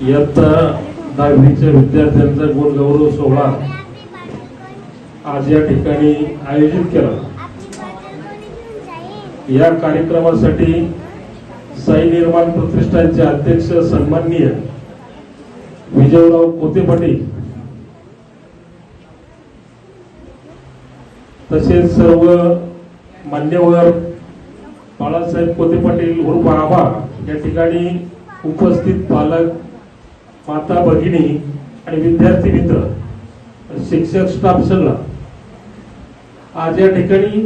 इयत्ता दहावीच्या विद्यार्थ्यांचा गुणगौरव सोहळा आज या ठिकाणी आयोजित केला. या कार्यक्रमासाठी साई निर्माण प्रतिष्ठानचे अध्यक्ष सन्माननीय विजयराव कोते पाटील तसेच सर्व मान्यवर बाळासाहेब कोते पाटील उर्फ आबा या ठिकाणी उपस्थित पालक माता भगिनी आणि विद्यार्थी मित्र शिक्षक स्टाफ सगळा आज या ठिकाणी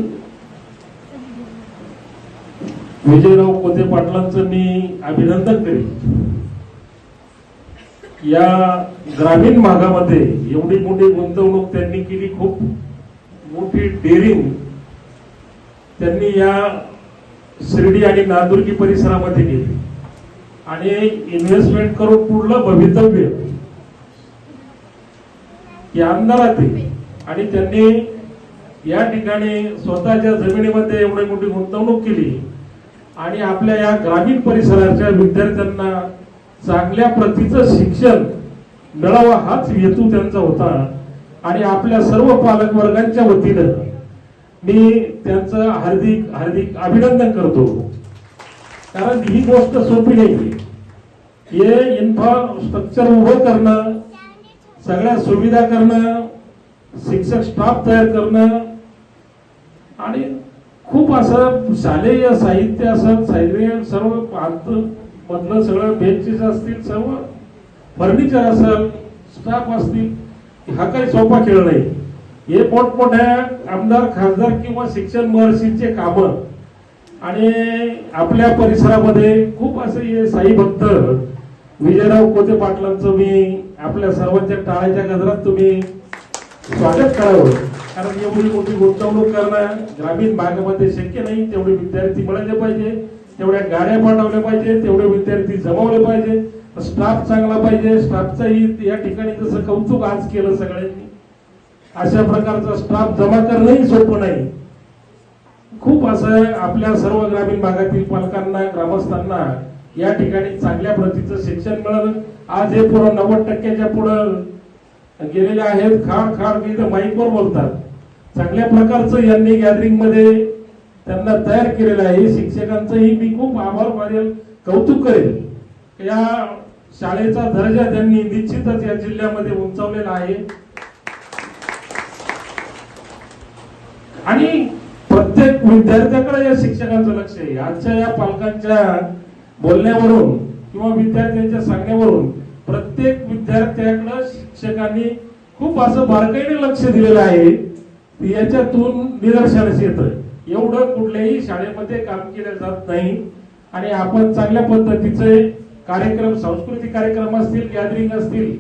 विजयराव कोते पाटलांचं मी अभिनंदन करेन. या ग्रामीण भागामध्ये एवढी मोठी गुंतवणूक त्यांनी केली खूप मोठी डेअरिंग त्यांनी या शिर्डी आणि नांदुर्गी परिसरामध्ये केली. आणि इन्व्हेस्टमेंट करून पुढलं भवितव्य. या अंधारात आणि त्यांनी या ठिकाणी स्वतःच्या जमिनीमध्ये एवढी मोठी गुंतवणूक केली. आणि आपल्या या ग्रामीण परिसराच्या विद्यार्थ्यांना चांगल्या प्रतीचं शिक्षण मिळावं हाच हेतू त्यांचा होता. आणि आपल्या सर्व पालक वर्गांच्या वतीनं मी त्यांचं हार्दिक हार्दिक अभिनंदन करतो. कारण ही गोष्ट सोपी नाही. हे इन्फ्रास्ट्रक्चर उभं करणं सगळ्या सुविधा करणं शिक्षक स्टाफ तयार करणं आणि खूप असं शालेय साहित्य असं साहित्य सर्व आत मधलं सगळं बेंचेस असतील सर्व फर्निचर असेल स्टाफ असतील हा काही सोपा खेळ नाही. हे मोठमोठ्या आमदार खासदार किंवा शिक्षण महर्षीचे कामं. आणि आपल्या परिसरामध्ये खूप असे हे साई भक्त विजयराव कोते पाटलांचं मी आपल्या सर्वांच्या टाळ्याच्या गजरात तुम्ही स्वागत करावं. कारण एवढी मोठी गुंतवणूक करणं ग्रामीण भागामध्ये शक्य नाही. तेवढे विद्यार्थी मिळाले पाहिजे तेवढ्या गाड्या पाठवल्या पाहिजे तेवढे विद्यार्थी जमवले पाहिजे स्टाफ चांगला पाहिजे. स्टाफचाही या ठिकाणी जसं कौतुक आज केलं सगळ्यांनी. अशा प्रकारचा स्टाफ जमा करणंही सोपं नाही. खूप असं आपल्या सर्व ग्रामीण भागातील पालकांना ग्रामस्थांना या ठिकाणी चांगल्या प्रतीचं शिक्षण मिळालं. आज हे पूर्ण नव्वद टक्क्याच्या पुढं गेलेले आहेत. खाड खाड मी माईकवर बोलतात. चांगल्या प्रकारचं यांनी गॅदरिंगमध्ये त्यांना तयार केलेलं आहे. शिक्षकांचंही मी खूप आभार मानेल कौतुक करेल. या शाळेचा दर्जा त्यांनी निश्चितच या जिल्ह्यामध्ये उंचावलेला आहे. आणि प्रत्येक विद्यार्थ्याकडे या शिक्षकांचं लक्ष आहे. आजच्या या पालकांच्या बोलण्यावरून किंवा विद्यार्थ्यांच्या सांगण्यावरून प्रत्येक विद्यार्थ्याकडे शिक्षकांनी खूप असं बारकाईने लक्ष दिलेलं आहे. याच्यातून निदर्शनास येतं एवढं कुठल्याही शाळेमध्ये काम केलं जात नाही. आणि आपण चांगल्या पद्धतीचे कार्यक्रम सांस्कृतिक कार्यक्रम असतील गॅदरिंग असतील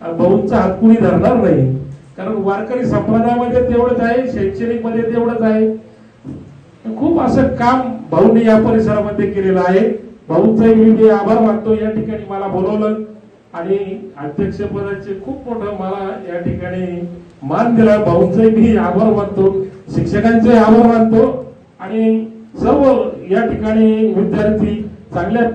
भाऊंचा हात कुणी धरणार नाही. कारण वारकरी संप्रदायामध्ये तेवढंच आहे शैक्षणिकमध्ये तेवढंच आहे. खूप असं काम भाऊने या परिसरामध्ये केलेलं आहे. भाऊचाही मी आभार मानतो. या ठिकाणी मला बोलवलं आणि अध्यक्षपदाचे खूप मोठं मला या ठिकाणी मान दिला. भाऊंचाही मी आभार मानतो. शिक्षकांचे आभार मानतो. आणि सर्व या ठिकाणी विद्यार्थी चांगल्या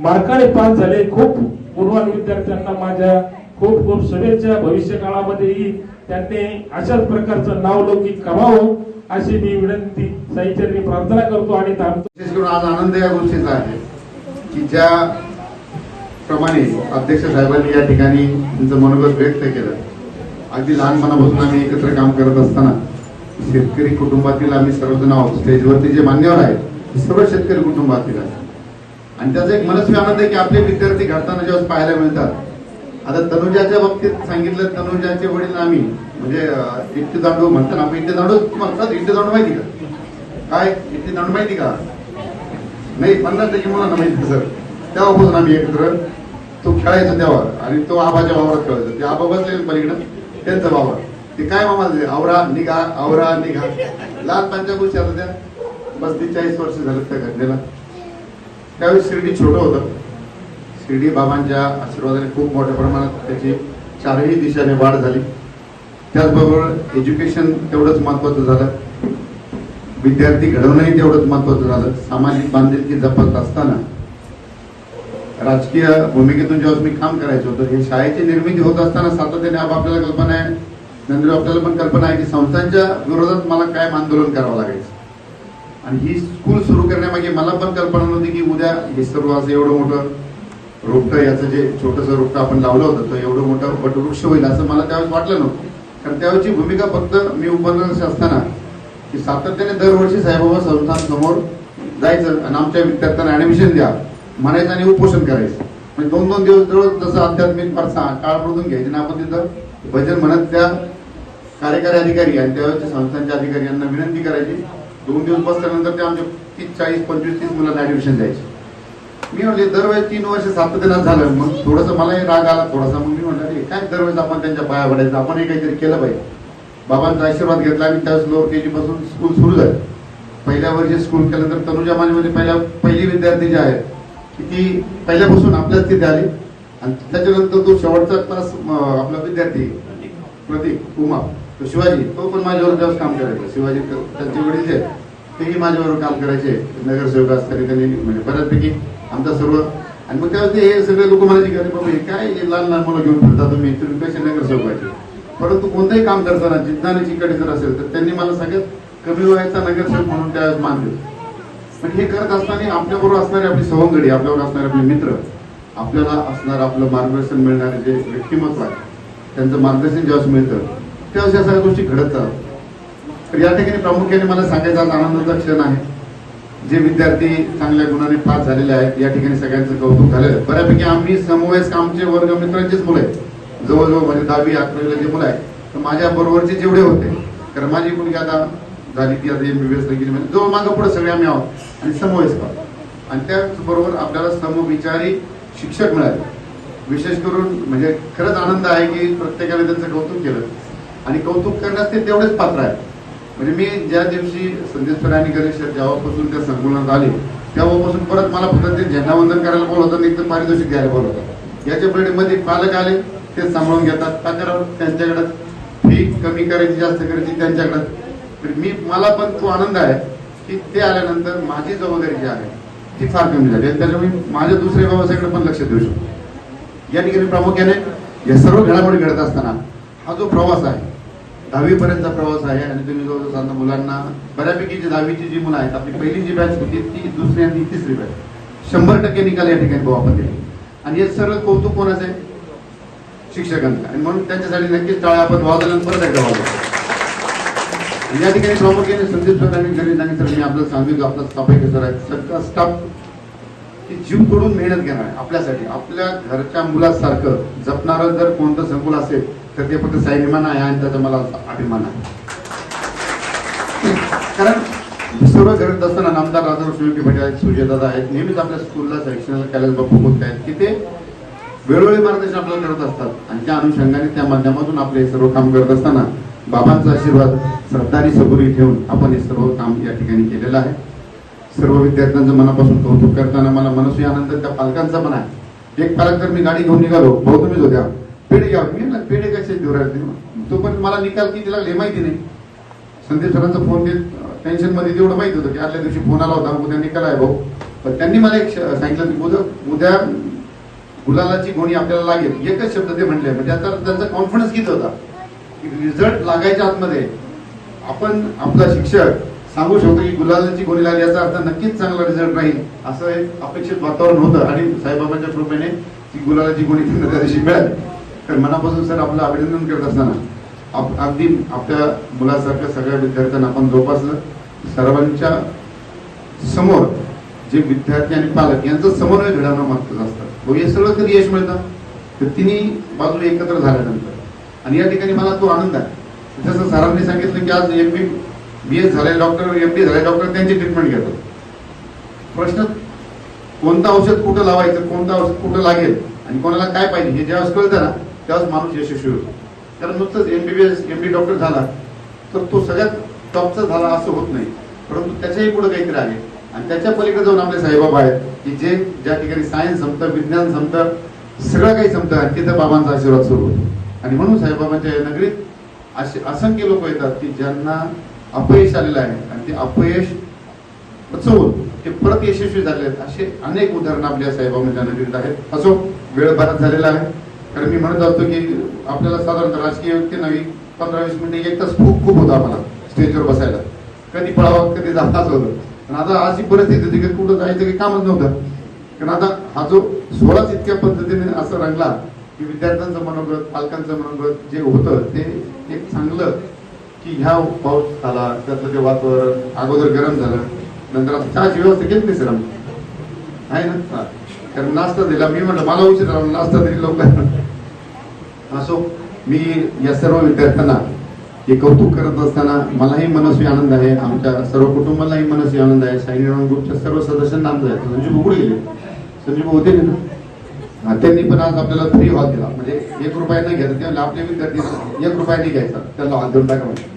मार्काने पास झाले. खूप गुणवान विद्यार्थ्यांना माझ्या खूप खूप शुभेच्छा. भविष्य काळामध्येही त्यांनी अशाच प्रकारचं नावलौकिक करावं अशी मी विनंती साईचरणी प्रार्थना करतो आणि थांबतो विशेष करून आज आनंद या गोष्टीचा आहे की ज्या प्रमाणे अध्यक्ष साहेबांनी या ठिकाणी त्यांचं मनोगत व्यक्त केलं. अगदी लहानपणापासून आम्ही एकत्र काम करत असताना शेतकरी कुटुंबातील आम्ही सर्वजण आहोत. स्टेजवरती जे मान्यवर आहेत ते सर्व शेतकरी कुटुंबातील आहेत. आणि त्याचा एक मनस्वी आनंद आहे की आपले विद्यार्थी घडताना जेव्हा पाहायला मिळतात आता तनुजाच्या बाबतीत सांगितलं तनुजाचे वडील आम्ही म्हणजे अं, इट्टी दांडू म्हणतात ना आपण इट्टी दांडू म्हणतात इट्टी दांडू माहिती का? काय? इट्टी दांडू माहिती का? नाही पन्नास टक्के मुलांना माहिती सर. तेव्हापासून आम्ही एकत्र तो खेळायचो तेव्हा आणि तो आबाच्या वावरात खेळायचो. ते आबा बसले पलीकडं त्यांचा वावर. ते काय मामा आवरा निघा आवरा निघा. लहानपणच्या गोष्टी आता त्या. पस्तीस चाळीस वर्ष झालं त्या घटनेला. त्यावेळी शिर्डी छोटं होतं. शिर्डी बाबांच्या आशीर्वादाने खूप मोठ्या प्रमाणात त्याची चारही दिशाने वाढ झाली. त्याचबरोबर एज्युकेशन तेवढंच महत्वाचं झालं. विद्यार्थी घडवणंही तेवढंच महत्वाचं झालं. सामाजिक बांधिलकी जपत असताना राजकीय भूमिकेतून जेव्हा मी काम करायचं होतं हे शाळेची निर्मिती होत असताना सातत्याने आपल्याला कल्पना आहे. नंतर आपल्याला पण कल्पना आहे की संस्थांच्या विरोधात मला काय आंदोलन करावं लागायचं. आणि ही स्कूल सुरू करण्यामागे मला पण कल्पना नव्हती की उद्या हे सर्व असं एवढं मोठं रोपटं याचं जे छोटंसं रोपटं आपण लावलं होतं तर एवढं मोठं वटवृक्ष होईल असं मला त्यावेळेस वाटलं नव्हतं. कारण त्यावेळेची भूमिका फक्त मी उपनगरचे असताना की सातत्याने दरवर्षी साईबाबा संस्थांसमोर जायचं आणि आमच्या विद्यार्थ्यांना ऍडमिशन द्या म्हणायचं आणि उपोषण करायचं. म्हणजे दोन दोन दिवस जवळ जसं आध्यात्मिक फारसा काळ पडून घ्यायचे आणि आपण तिथं भजन म्हणत त्या कार्यकारी अधिकारी आणि त्यावेळेच्या संस्थांच्या अधिकारी यांना विनंती करायची. दोन दिवस बसल्यानंतर ते आमच्या तीस चाळीस पंचवीस तीस मुलांना ऍडमिशन द्यायचे. मी म्हणले दरवेळेस तीन वर्ष सातत्यानं झालं मग थोडस मलाही राग आला थोडासा. मग मी म्हणलं "अरे, काय दरवेळेस आपण त्यांच्या पाया पडायचं? आपणही काहीतरी केलं पाहिजे. बाबांचा आशीर्वाद घेतला आणि त्याच लोअर के जी पासून स्कूल सुरू झालं. पहिल्या वर्षी स्कूल केलं तर तनुजा माझ्यामध्ये पहिल्या पहिली विद्यार्थी जे आहेत की ती पहिल्यापासून आपल्याच तिथे आली. आणि त्याच्यानंतर तो शेवटचा क्लास आपला विद्यार्थी प्रतीक उमा तो शिवाजी तो पण माझ्यावर जास्त काम करायचा. शिवाजी त्यांचे वडील जे तेही माझ्यावर काम करायचे. नगरसेवक असताना त्यांनी म्हणजे बऱ्याचपैकी आमचा सर्व. आणि मग त्यावेळेस हे सगळे लोक म्हणायचे की अरे बाबा हे काय लहान लहान मुलं घेऊन फिरता तुम्ही? तुम्ही कसे नगरसेवक व्हायचे परंतु कोणतंही काम करताना जिद्दाने चिकटी जर असेल तर त्यांनी मला सगळ्यात कमी वयाचा नगरसेवक म्हणून त्यावेळेस मान पण हे करत असताना आपल्याबरोबर असणारे आपली सवंगडी आपल्यावर असणारे आपले मित्र आपल्याला असणार आपलं मार्गदर्शन मिळणारे जे व्यक्तिमत्व आहे त्यांचं मार्गदर्शन ज्यावेळेस मिळतं त्यावेळेस या सगळ्या गोष्टी घडत जातात तर या ठिकाणी प्रामुख्याने मला सांगायचा आज आनंदाचा क्षण आहे. जे विद्यार्थी चांगल्या गुणाने पास झालेले आहेत या ठिकाणी सगळ्यांचं कौतुक झालेलं आहे बऱ्यापैकी आम्ही समवयस्क आमचे वर्ग मित्रांचेच मुलं आहेत. जवळजवळ म्हणजे दहावी अकरावीला जे मुलं आहेत तर माझ्या बरोबरचे जेवढे होते कारण माझी मुलगी आता झाली ती आता एम बी बी एस गेली म्हणजे जवळ मागं पुढे सगळे आम्ही आहोत आणि समवयस्क आहोत. आणि त्याचबरोबर आपल्याला समविचारी शिक्षक मिळाले. विशेष करून म्हणजे खरंच आनंद आहे की प्रत्येकाने त्यांचं कौतुक केलं. आणि कौतुक करण्यास ते तेवढेच पात्र आहेत. म्हणजे मी ज्या दिवशी संदेश सर आणि गणेश जेव्हापासून त्या संकुलनात आले तेव्हापासून परत मला फक्त ते झेंडावंदन करायला बोलवतात नाही तर पारितोषिक द्यायला बोलवतात. याच्या पिढीमध्ये पालक आले ते सांभाळून घेतात. का करावं त्यांच्याकडं फी कमी करायची जास्त करायची त्यांच्याकडं. तर मी मला पण तो आनंद आहे की ते आल्यानंतर माझी जबाबदारी जी आहे ती फार कमी झाली. आणि त्याच्यामुळे मी माझ्या दुसऱ्या व्यवसायाकडे पण लक्ष देऊ शकतो. या ठिकाणी प्रामुख्याने या सर्व घडामोडी घडत असताना हा जो प्रवास आहे दहावीपर्यंतचा प्रवास आहे आणि तुम्ही जवळजवळ सांगता मुलांना बऱ्यापैकी जी दहावीची जी मुलं आहेत आपली पहिली जी बॅच होती ती दुसरी आणि तिसरी बॅच शंभर टक्के निकाल या ठिकाणी भाऊ आपण दिले. आणि हे सर्व कौतुक कोणाचं आहे? शिक्षकांचं. आणि म्हणून त्यांच्यासाठी नक्कीच टाळ्या आपण वाजवल्या परत एकदा वाजवतो या ठिकाणी प्रामुख्याने संदीप सर आणि घरी सांगितलं मी आपलं सांगितलं आपला स्टाफ सर आहे. सगळा स्टाफ की जीव करून मेहनत घेणार आहे आपल्यासाठी. आपल्या घरच्या मुलासारखं जपणारं जर कोणतं संकुल असेल तर ते फक्त साईनिमान आहे आणि त्याचा मला अभिमान आहे. कारण सर्व करत असताना नामदार राधा शिवकी भट आहेत सुजयदादा आहेत. नेहमीच आपल्या स्कूलला शैक्षणिक कॅलेज बापू होत आहेत. की ते वेळोवेळी मार्गदर्शन आपल्याला करत असतात. आणि त्या अनुषंगाने त्या माध्यमातून आपले हे सर्व काम करत असताना बाबांचा आशीर्वाद श्रद्धा सबुरी ठेवून आपण हे सर्व काम या ठिकाणी केलेलं आहे. सर्व विद्यार्थ्यांचं मनापासून कौतुक करताना मला मनस्वी आनंद त्या पालकांचा पण आहे. एक पालक तर मी गाडी घेऊन निघालो भाऊ तुम्हीच होत्या पेढे घ्या. मी ना पेढे कसे देऊ राहिले तो पण मला निकाल किती लागले हे माहिती नाही. संदीप सरांचा फोन देत टेन्शनमध्ये तेवढं माहीत होतं की आदल्या दिवशी फोन आला होता उद्या निकाल आहे भाऊ. पण त्यांनी मला एक श- सांगितलं की उद्या उद्या गुलालाची गोणी आपल्याला लागेल. एकच शब्द ते म्हटले म्हणजे आता त्यांचा कॉन्फिडन्स किती होता? की रिझल्ट लागायच्या आतमध्ये आपण आपला शिक्षक सांगू शकतो की गुलालांची गोळी लागली याचा अर्थ नक्कीच चांगला रिझल्ट राहील असं एक अपेक्षित वातावरण होतं. आणि साईबाबांच्या कृपेने ती गुलालाची गोळी त्यांना त्या दिवशी मिळाली. तर मनापासून सर आपलं अभिनंदन करत असताना आप- अगदी आपल्या मुलासारख्या सगळ्या विद्यार्थ्यांना आपण जोपासलं. सर्वांच्या समोर जे विद्यार्थी आणि पालक यांचं समन्वय घडवणं मागतच असतं व हो, हे सगळं कधी यश मिळतं? तर तिन्ही बाजूला एकत्र झाल्यानंतर. आणि या ठिकाणी मला तो आनंद आहे. जसं सरांनी सांगितलं की आज एम बी एस झाले डॉक्टर एम डी झाले डॉक्टर त्यांची ट्रीटमेंट घेतात प्रश्न कोणतं औषध कुठं लावायचं कोणतं औषध कुठं लागेल आणि कोणाला काय पाहिजे हे ज्यावेळेस कळतं ना त्यावेळेस माणूस यशस्वी होतो. कारण नुसतंच एस एम डी डॉक्टर झाला तर तो सगळ्यात टॉपचा झाला असं होत नाही. परंतु त्याच्याही पुढे काहीतरी आहे. आणि त्याच्या पलीकडे जाऊन आपले साईबाबा आहेत की जे ज्या ठिकाणी सायन्स संपतं विज्ञान संपतं सगळं काही संपतं आणि तिथं बाबांचा आशीर्वाद सुरू होतो आणि म्हणून साईबाबांच्या नगरीत असे असंख्य लोक येतात की ज्यांना अपयश आलेलं आहे. आणि ते अपयश पचवून ते परत यशस्वी झाले आहेत असे अनेक उदाहरणं आपल्या साहेबांमध्ये नगरीत आहेत. असो वेळ बराच झालेला आहे. कारण मी म्हणत असतो की आपल्याला साधारणतः राजकीय व्यक्ती नवी पंधरा वीस मिनिटे एक तास खूप खूप होता आम्हाला स्टेजवर बसायला. कधी पळावं कधी जाताच होतं. पण आता अशी परिस्थिती होती की कुठं जायचं काही कामच नव्हतं. कारण आता हा जो सोहळाच इतक्या पद्धतीने असं रंगला की विद्यार्थ्यांचं मनोगत पालकांचं मनोगत जे होतं ते एक चांगलं की ह्या पाऊस आला त्यातलं ते वातावरण अगोदर गरम झालं नंतर आता चहाची व्यवस्था केली नाही सर आम्ही. आहे ना? कारण नाश्ता दिला मी म्हटलं मला उशीर झाला नाश्ता दिली लवकर. असो मी या सर्व विद्यार्थ्यांना हे कौतुक करत असताना मलाही मनस्वी आनंद आहे. आमच्या सर्व कुटुंबालाही मनस्वी आनंद आहे. साईनिराम ग्रुपच्या सर्व सदस्यांना आनंद आहे. संजीव उघडे गेले. संजीव होते ना? त्यांनी पण आज आपल्याला फ्री हॉल दिला. म्हणजे एक रुपया घ्यायचा त्यामुळे आपले विद्यार्थी एक रुपयाने घ्यायचा. त्याला हॉल देऊन टाका म्हणजे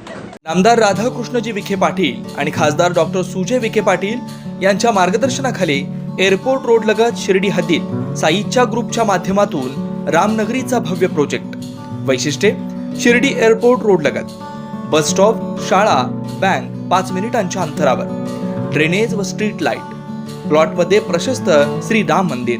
नामदार राधाकृष्णजी विखे पाटील आणि खासदार डॉक्टर सुजय विखे पाटील यांच्या मार्गदर्शनाखाली एअरपोर्ट रोड लगत शिर्डी हद्दीत साईच्या ग्रुपच्या माध्यमातून रामनगरीचा भव्य प्रोजेक्ट. वैशिष्ट्ये शिर्डी एअरपोर्ट रोड लगत. बस स्टॉप शाळा बँक पाच मिनिटांच्या अंतरावर. ड्रेनेज व स्ट्रीट लाइट. प्लॉटमध्ये प्रशस्त श्री राम मंदिर.